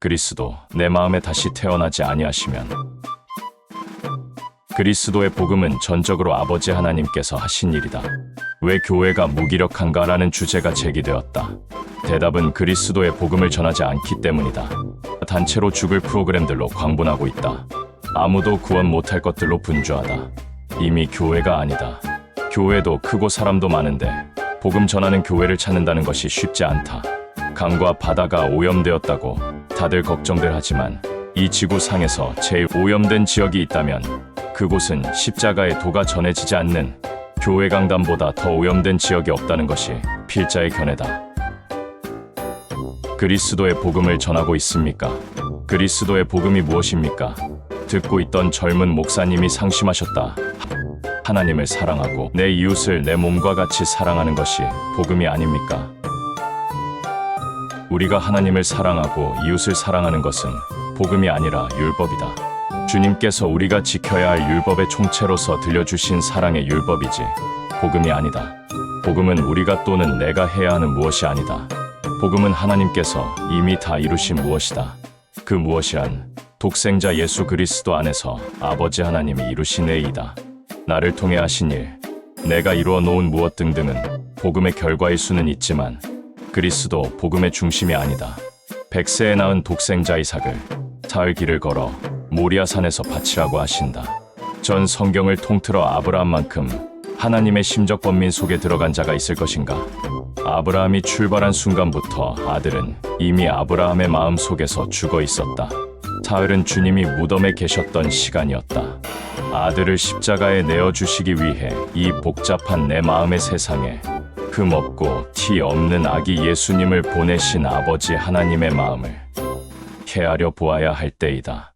그리스도 내 마음에 다시 태어나지 아니하시면 그리스도의 복음은 전적으로 아버지 하나님께서 하신 일이다. 왜 교회가 무기력한가라는 주제가 제기되었다. 대답은 그리스도의 복음을 전하지 않기 때문이다. 단체로 죽을 프로그램들로 광분하고 있다. 아무도 구원 못할 것들로 분주하다. 이미 교회가 아니다. 교회도 크고 사람도 많은데 복음 전하는 교회를 찾는다는 것이 쉽지 않다. 강과 바다가 오염되었다고 다들 걱정들 하지만 이 지구상에서 제일 오염된 지역이 있다면 그곳은 십자가의 도가 전해지지 않는 교회 강단보다 더 오염된 지역이 없다는 것이 필자의 견해다. 그리스도의 복음을 전하고 있습니까? 그리스도의 복음이 무엇입니까? 듣고 있던 젊은 목사님이 상심하셨다. 하나님을 사랑하고 내 이웃을 내 몸과 같이 사랑하는 것이 복음이 아닙니까? 우리가 하나님을 사랑하고 이웃을 사랑하는 것은 복음이 아니라 율법이다. 주님께서 우리가 지켜야 할 율법의 총체로서 들려주신 사랑의 율법이지 복음이 아니다. 복음은 우리가 또는 내가 해야 하는 무엇이 아니다. 복음은 하나님께서 이미 다 이루신 무엇이다. 그 무엇이란 독생자 예수 그리스도 안에서 아버지 하나님이 이루신 의이다. 나를 통해 하신 일, 내가 이루어 놓은 무엇 등등은 복음의 결과일 수는 있지만 그리스도 복음의 중심이 아니다. 백세에 낳은 독생자 이삭을 사흘 길을 걸어 모리아산에서 바치라고 하신다. 전 성경을 통틀어 아브라함만큼 하나님의 심적 번민 속에 들어간 자가 있을 것인가? 아브라함이 출발한 순간부터 아들은 이미 아브라함의 마음 속에서 죽어 있었다. 사흘은 주님이 무덤에 계셨던 시간이었다. 아들을 십자가에 내어 주시기 위해 이 복잡한 내 마음의 세상에 흠 없고 티 없는 아기 예수님을 보내신 아버지 하나님의 마음을 헤아려 보아야 할 때이다.